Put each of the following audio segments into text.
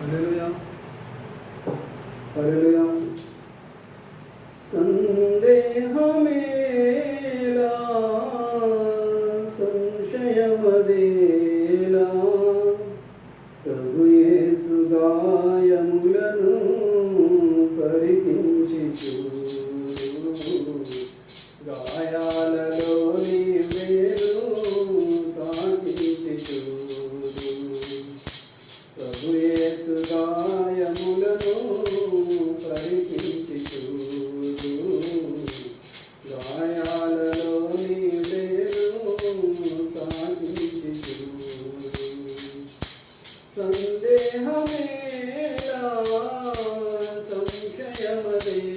హల్లెలూయా హల్లెలూయా సందేహమేలా సంశయమదేలా ప్రభు యేసు గాయములను పరికించి చూడు గాయాలలోని వేరు తాకించి చూడు ప్రభు యేసు గాయములను చూడు గాయాలలోని వేరు తాకించి చూడు సందేహమేలా సంశయమదేలా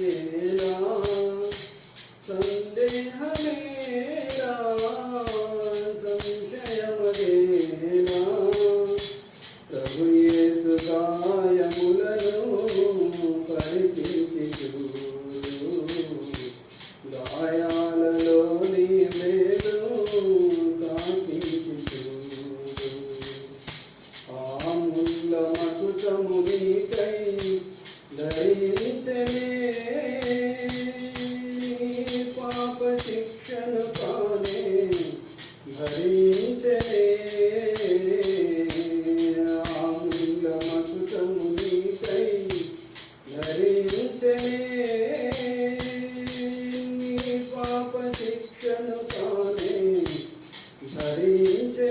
சமுதிகை దయనితనే పాప శిక్షణ పానే భరించనే